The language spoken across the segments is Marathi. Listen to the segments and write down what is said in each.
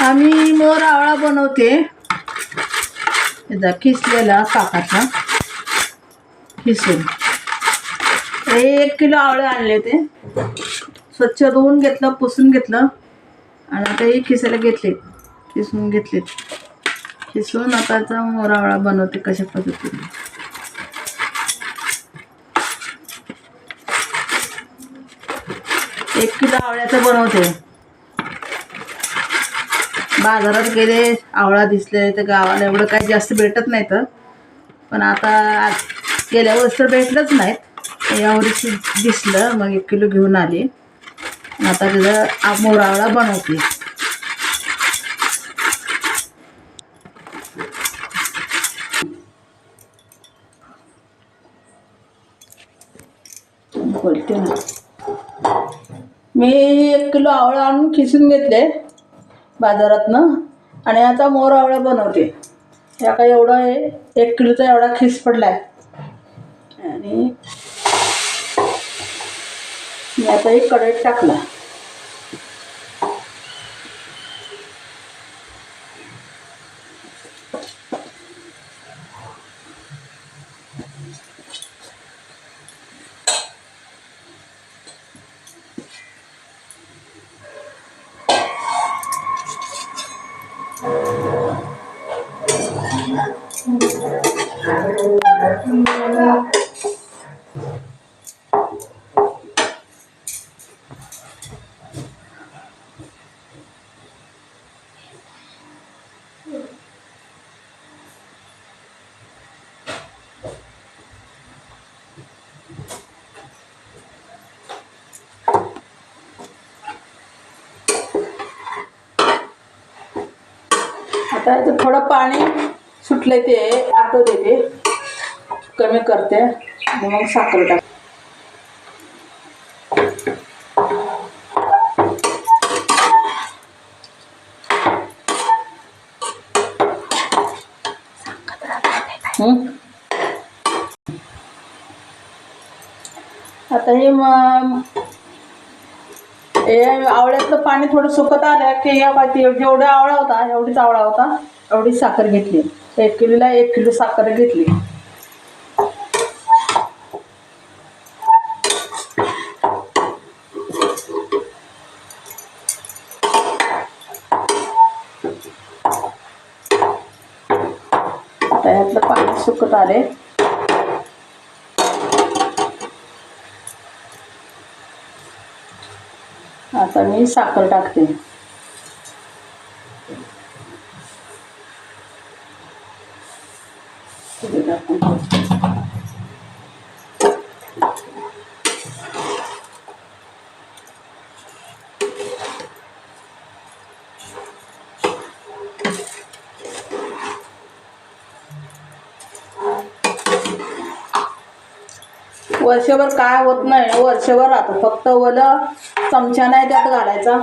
आम्ही मोर आवळा बनवते. त्याचा किसलेला काकाचा किसून एक किलो आवळे आणले ते स्वच्छ धुवून घेतलं पुसून घेतलं. आणि आता हे खिसायला घेतले किसून घेतले किसून आता मोर आवळा बनवते कशा पद्धतीने. एक किलो आवळ्याचं बनवते. बाजारात गेले आवळा दिसले तर गावाला एवढं काही जास्त भेटत नाही तर. पण आता गेल्या वर्ष तर भेटलंच नाहीत. यावर्षी दिसलं मग एक किलो घेऊन आली. आता त्याचा मोरावळा बनवते. बोलते ना. मी एक किलो आवळा आणून खिसून घेतले. बाजारातनं. आणि आता मोर आवळा बनवते. या काय एवढा आहे? एक किलोचा एवढा खिस पडला आहे आणि मी आता एक कढईत टाकला. आता थोडं पाणी सुटलं ते आटो देते कमी करते मग साखर टाक. आता हे मग आवळ्यातलं पाणी थोडं सुकत आलं की या बाकी जेवढा आवळा होता एवढीच आवळा होता एवढी साखर घेतली. एक किलोला एक किलो साखर घेतली. आता पाणी सुकत आले आता मी साखर टाकते टाकून. वर्षभर काय होत नाही. वर्षभर राहतो. फक्त ओलं चमचा नाही त्यात घालायचा.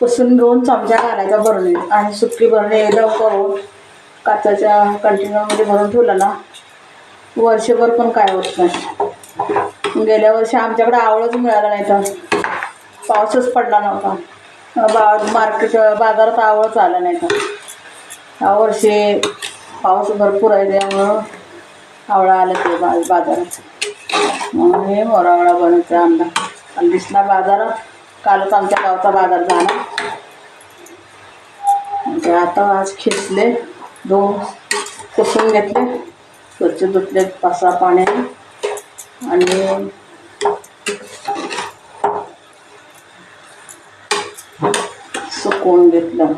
पुसून दोन चमचा घालायचा भरणे आणि सुकी भरणी एकदम करून काचाच्या कंटेनरमध्ये भरून ठेवलं ना वर्षभर पण काय होत नाही. गेल्या वर्षी आमच्याकडे आवळच मिळाला नाही तर पाऊसच पडला नव्हता. बा मार्केट बाजारात आवळच आला नाही तर. यावर्षी पाऊस भरपूर आहे त्यामुळं आवळा आलं ते बाजारात. म्हणून हे मोरावळा बनवते आंबा आणि दिसला बाजारात. कालच आमच्या गावचा बाजार झाला. म्हणजे आता आज खिचले दोन पुसून घेतले. स्वच्छ धुतले पाच सहा पाण्याने. आणि सुकवून घेतलं.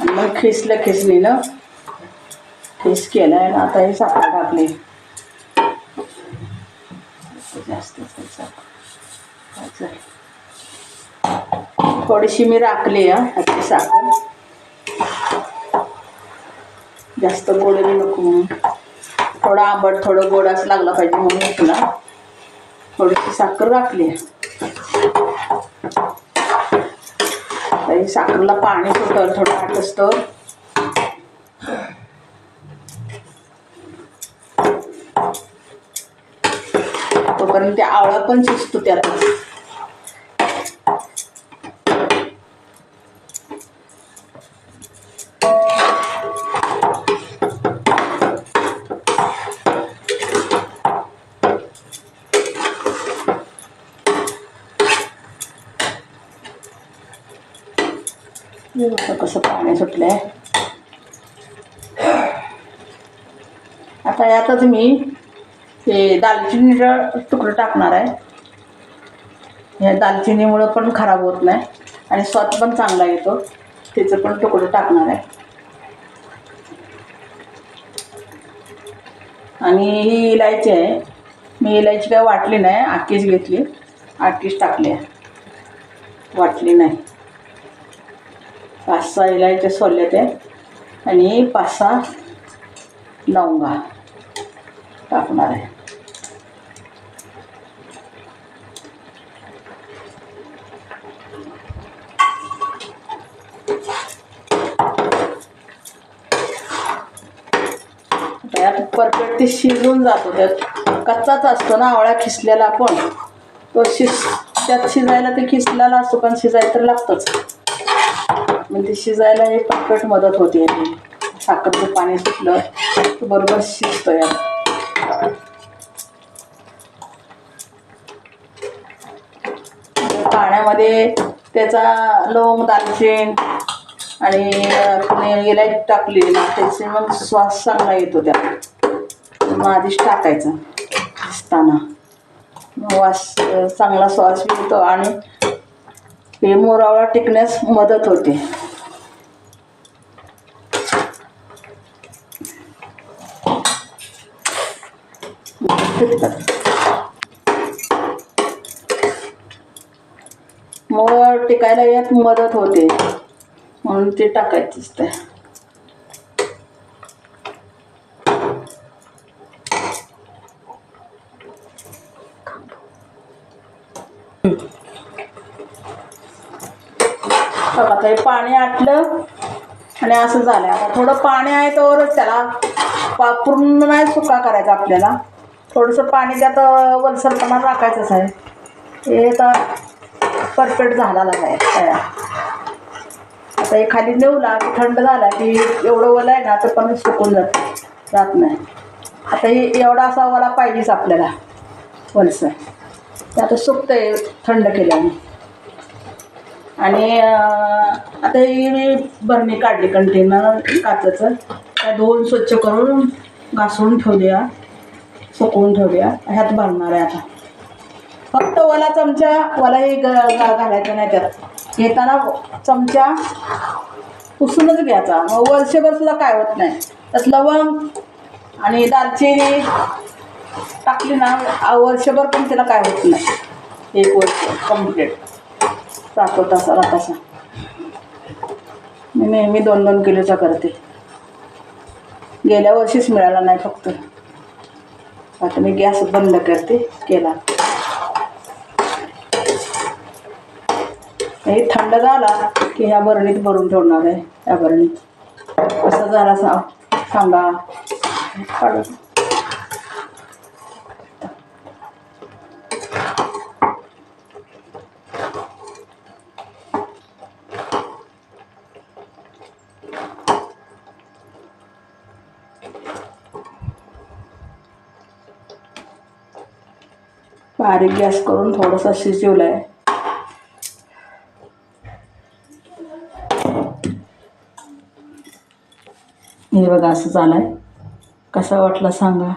आणि मग खिसलं खिसलीनं खिस केलं आणि आता हे साखर टाकली. असते त्याचा. थोडीशी मी राखली आहे साखर. जास्त गोड बी नको म्हणून. थोडं आंबट थोडं गोड असं लागलं पाहिजे म्हणून तुला. थोडीशी साखर राखली आहे. साखरला पाणी सुटल थोडं असतं तोपर्यंत ते आवळा पण शिजतो त्यात. कसं पाणी सुटलंय. आता यातच मी हे दालचिनीचं तुकडं टाकणार आहे. ह्या दालचिनीमुळं पण खराब होत नाही आणि स्वाद पण चांगला येतो. त्याचं पण तुकडं टाकणार आहे. आणि ही इलायची आहे. मी इलायची काय वाटली नाही. आखीच घेतली. आखीच टाकली आहे. वाटली नाही. पाच सहा इलायच्या सोलल्या त्या आणि पाच सहा लवंगा टाकणार आहे त्यात परफेक्ट ते शिजून जातो. त्यात कच्चाच असतो ना आवळा खिसलेला आपण तो शिज त्यात शिजायला ते खिसलेला असतो पण शिजायला तर लागतंच. म्हणजे शिजायला हे परफेक्ट मदत होते. साखरचं पाणी सुटलं तर बरोबर शिजतं यात. त्याच्यामध्ये त्याचा लवंग दालचिन आणि पुणे इलायची टाकली ना त्याचे मग श्वास चांगला येतो त्या मग आधीच टाकायचा. असताना वास चांगला श्वास येतो आणि हे मोरावळा टिकण्यास मदत होते. Thank you. टिकायला यात मदत होते. म्हणून ते टाकायचंच ते बघा आता हे पाणी आटलं आणि असं झालं आता थोडं पाणी आहे तरच त्याला पा पूर्ण नाही सुका करायचा आपल्याला. थोडंसं पाणी त्यात वलसरपणा राखायचंच आहे. हे तर परफेक्ट झाला आहे तयार. आता हे खाली नेवला की थंड झाला की एवढं ओलं आहे ना तर पण सुकून जात जात नाही. आता हे एवढा असा ओला पाहिजेच आपल्याला. वलसं ते आता सुकतं आहे थंड केल्याने. आणि आता ही मी भरणी काढली कंटेनर काचेचं. त्या धुवून स्वच्छ करून घासून ठेवूया. सुकवून ठेवूया. ह्यात भरणार आहे आता. फक्त वला चमचा वला हे ग घालायचं नाही त्यात. घेताना चमचा पुसूनच घ्यायचा. मग वर्षभर सुद्धा काय होत नाही. तस लवंग आणि दालचिनी टाकली ना वर्षभर पण तिला काय होत नाही. एक वर्ष कंप्लीट जातो तसा तसा. मी नेहमी दोन दोन किलोचा करते. गेल्या वर्षीच मिळाला नाही फक्त. आता मी गॅस बंद करते केला. हे थंड झाला की ह्या बरणीत भरून ठेवणार आहे ह्या बरणीत. कसं झाला सा सांगा. काढू बारीक गॅस करून थोडंसं शिजवलं आहे हे बघा असं झालं आहे कसा वाटला सांगा.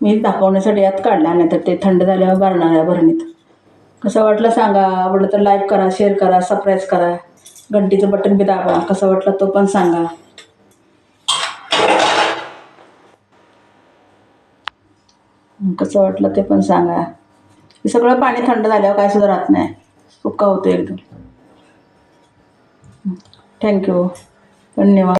मी दाखवण्यासाठी यात काढला नाही तर ते थंड झाल्यावर भरणार आहे भरणीत. कसं वाटलं सांगा. आवडलं तर लाईक करा शेअर करा सबस्क्राईब करा. घंटीचं बटन बी दाबा. कसं वाटलं तो पण सांगा. कसं वाटलं ते पण सांगा. हे सगळं पाणी थंड झाल्यावर काय सुद्धा राहत नाही. सुका होतं एकदम. थँक्यू धन्यवाद.